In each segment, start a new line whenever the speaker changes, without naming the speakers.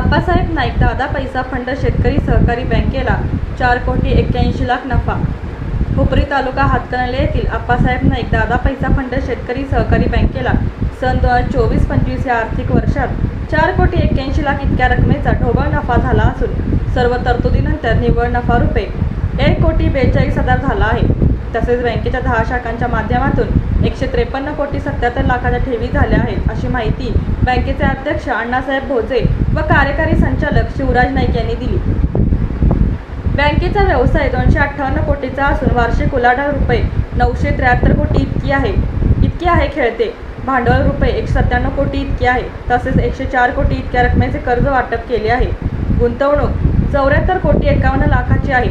आप्पासाहेब नाईक दादा पैसा फंड शेतकरी सहकारी बँकेला चार कोटी एक्क्याऐंशी लाख नफा. हुपरी तालुका हातकणले येथील आप्पासाहेब नाईक दादा पैसा फंड शेतकरी सहकारी बँकेला सन दोन हजार चोवीस पंचवीस या आर्थिक वर्षात चार कोटी एक्क्याऐंशी लाख इतक्या रकमेचा ढोबळ नफा झाला असून सर्व तरतुदीनंतर निव्वळ नफा रुपये एक कोटी बेचाळीस हजार झाला आहे. तसेच बँकेच्या दहा शाखांच्या माध्यमातून एकशे त्रेपन्न कोटी सत्याहत्तर लाखाच्या ठेवी झाल्या आहेत अशी माहिती बँकेचे अध्यक्ष अण्णासाहेब भोजे व कार्यकारी संचालक शिवराज नाईक यांनी दिली. बँकेचा व्यवसाय दोनशे अठ्ठावन्न कोटीचा असून वार्षिक उलाढाल रुपये नऊशे त्र्याहत्तर कोटी इतकी आहे. इतकी आहे खेळते. भांडवल रुपये एकशे सत्त्याण्णव कोटी इतके आहे. तसेच एकशे चार कोटी इतक्या रकमेचे कर्ज वाटप केले आहे. गुंतवणूक चौऱ्याहत्तर कोटी एकावन्न लाखाची आहे.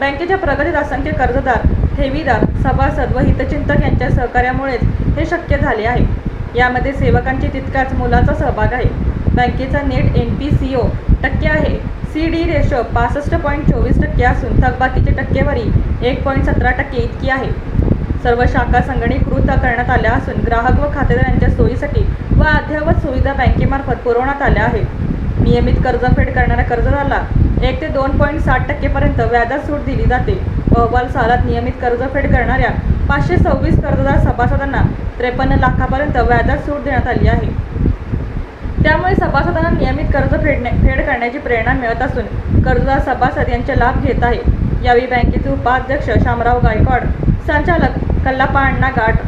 बँकेच्या प्रगतीत असंख्य कर्जदार ठेवीदार सभासद व हितचिंतक यांच्या सहकार्यामुळेच हे शक्य झाले आहे. यामध्ये सेवकांची तितकाच मुलाचा सहभाग आहे. बँकेचा net N P C O टक्के आहे. सी डी रेशो पासष्ट पॉईंट चोवीस टक्के असून थकबाकीची टक्केवारी एक पॉईंट सतरा टक्के इतकी आहे. सर्व शाखा संगणीकृत करण्यात आल्या असून ग्राहक व खातेदारांच्या सोयीसाठी व अद्ययावत सुविधा बँकेमार्फत पुरवण्यात आल्या आहेत. नियमित कर्जफेड करणाऱ्या कर्जदाराला एक ते दोन पॉईंट साठ टक्केपर्यंत व्याजात सूट दिली जाते. अहवाल सालात नियमित कर्जफेड करणाऱ्या पाचशे सव्वीस कर्जदार सभासदांना त्रेपन्न लाखापर्यंत व्याजात सूट देण्यात आली आहे. त्यामुळे सभासदांना नियमित कर्ज फेडणे फेड करण्याची प्रेरणा मिळत असून कर्जदार सभासद यांचे लाभ घेत आहे यावेळी बँकेचे उपाध्यक्ष शामराव गायकवाड संचालक कल्लापा अण्णा गाठ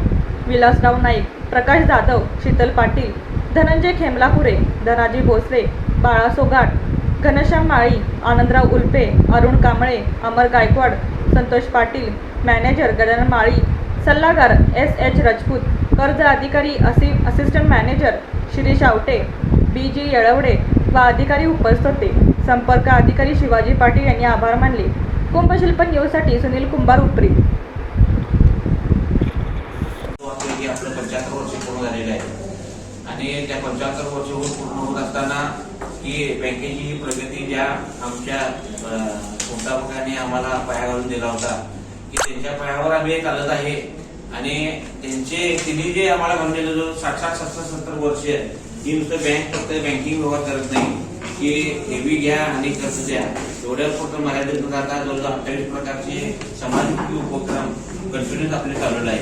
विलासराव नाईक प्रकाश जाधव शीतल पाटील धनंजय खेमलापुरे धनाजी भोसले बाळा सोगाट घनश्याम माळी आनंदराव उल्पे अरुण कांबळे अमर गायकवाड संतोष पाटील मॅनेजर गजानन माळी सल्लागार एस एच राजपूत कर्ज अधिकारी असि assistant manager Shirish Awate B G Yelwade व अधिकारी उपस्थित होते. संपर्क अधिकारी शिवाजी पाटील यांनी आभार मानले. कुंभशिल्प न्यूजसाठी सुनील कुंभार उपरी.
आपलं पंच्याहत्तर वर्ष पूर्ण झालेलं आहे. आणि त्या पंच्याहत्तर वर्ष पूर्ण होत असताना ही बँकेची ही प्रगती ज्या आमच्या अं, संस्थापकांनी आम्हाला पाया घालून दिला होता की त्यांच्या पायावर आम्ही चालत आहे. आणि त्यांचे तिने जे आम्हाला म्हणलेलं जो साठ साठ सत्तर सत्तर वर्ष ही नुसतं बँक फक्त बँकिंग व्यवहार करत नाही. की हेवी घ्या आणि कर्ज द्या. एवढ्या फक्त मर्यादित न राहता जवळजवळ अठ्ठावीस प्रकारचे समाजमुखी उपक्रम कंटिन्युअस आपले चालवलं आहे.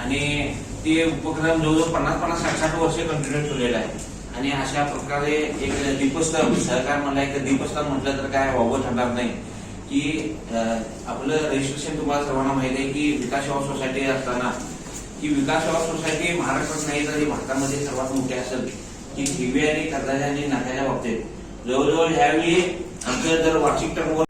आणि ते उपक्रम जवळजवळ पन्नास पन्नास साठ साठ वर्ष कंटिन्यू ठेवलेला आहे. आणि अशा प्रकारे एक दीपस्तंभ सहकार म्हणला एक दीपस्तंभ म्हटलं तर काय वावं ठरणार नाही. की अं, आपलं रजिस्ट्रेशन तुम्हाला सर्वांना माहिती आहे की विकास सेवा सोसायटी असताना की विकास सोसायटी महाराष्ट्रात नाही तर भारतामध्ये सर्वात मोठी असेल. की ठेवी आणि कर्जाच्या आणि नात्याच्या बाबतीत. जवळजवळ ह्यावेळी आमचं जर वार्षिक टर्मवर